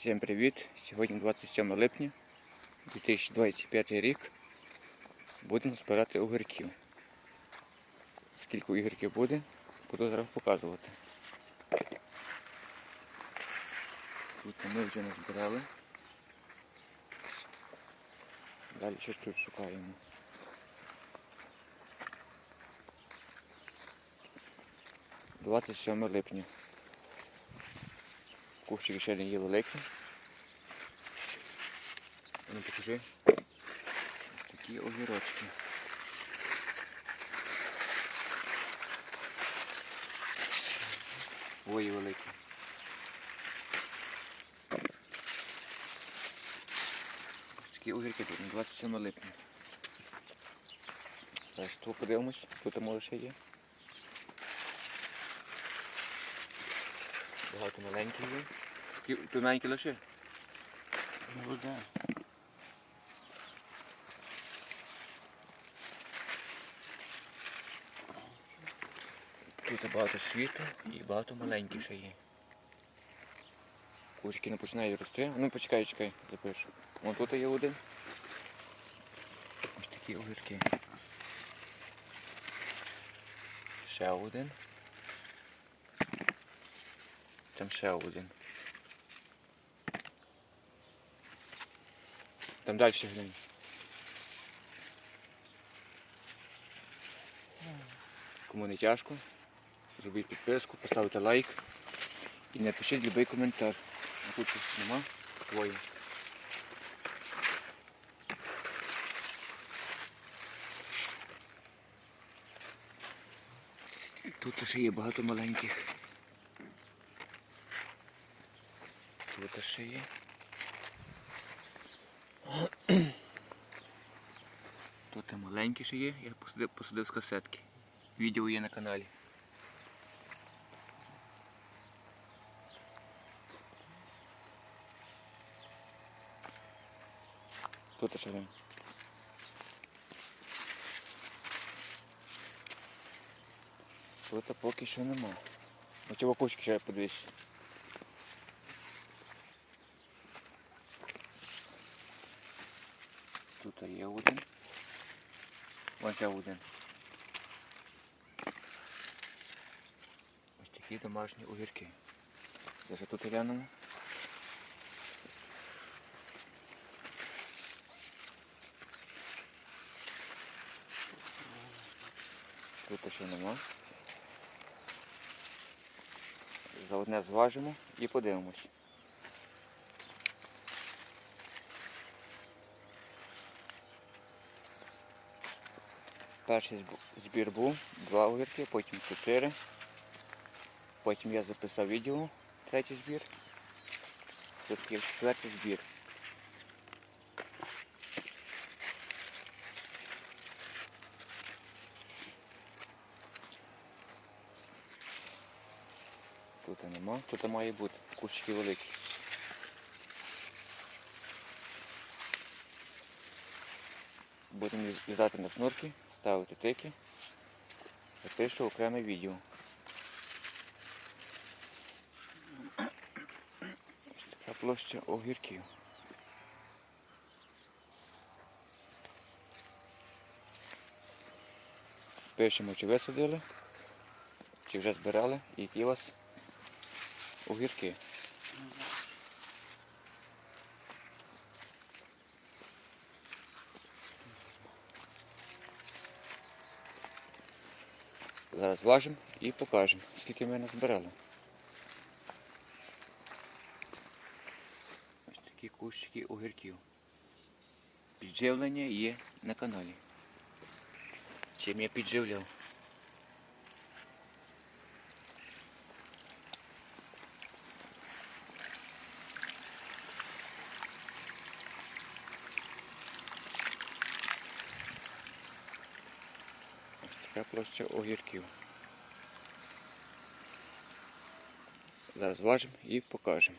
Всім привіт! Сьогодні 27 липня 2025 рік. Будемо збирати огірків. Скільки огірків буде, буду зараз показувати. Тут ми вже назбирали. Далі щось тут шукаємо. Двадцять липня. Кущики ще не є. Ну покажи. Такі огірочки. Ой, великі. Ось такі огірки тут на 27 липня. Зараз тут подивимось, тут може ще є. Багато маленьких є. Такі маленькі лише. Ну да. Тут багато світу і багато маленьких ще є. Кучки не починають рости. Ну почекай, чекай, запишу. Вон тут є один. Ось такі огірки. Ще один. Там ще один. Там далі глянь. Кому не тяжко, зробіть підписку, поставте лайк і напишіть будь-який коментар. Тут нема твої. Тут ще є багато маленьких. Тут ще є. Тут маленькі ще є, я посадив, посадив з касетки. Відео є на каналі. Тут ще один. Тут поки що нема. Оці вакушки ще подивись. Тут є один. Ось один. Ось такі домашні огірки. Зараз тут глянемо. Тут ще нема. За одне зважимо і подивимось. Перший збір був, два огірки, потім чотири. Потім я записав відео, третій збір. Тут є четвертий збір. Тут нема, тут має бути кущики великі. Будемо в'язати на шнурки, ставити тики. Запишу окреме відео. Така площа огірків. Пишемо, чи висадили, чи вже збирали, і які у вас огірки. Зараз важимо і покажемо, скільки ми назбирали. Ось такі кущики огірків. Підживлення є на каналі. Чим я підживляв? Така площа огірків. Зараз важимо і покажемо,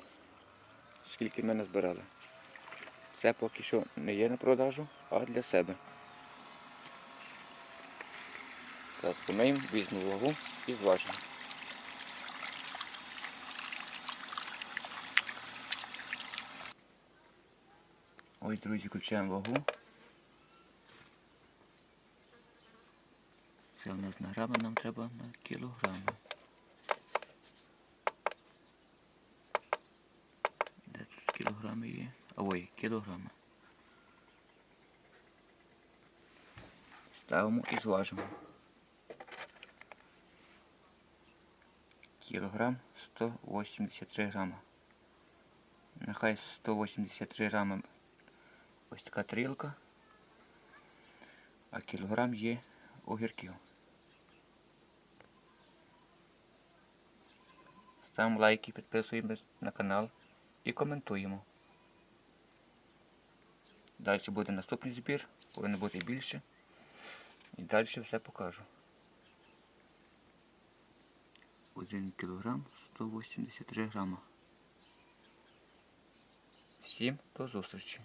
скільки ми назбирали. Це поки що не є на продажу, а для себе. Зараз помиємо, візьму вагу і зважимо. Ось, друзі, включаємо вагу. Це у нас на грами, нам треба на кілограми. Де тут кілограми є? Ой, кілограми. Ставимо і зважимо. Кілограм 183 грама. Нехай 183 грами ось така тарілка, а кілограм є огірків. Ставимо лайки, підписуємось на канал і коментуємо. Далі буде наступний збір, повинно бути більше. І далі все покажу. 1 кілограм 183 грама. Всім до зустрічі!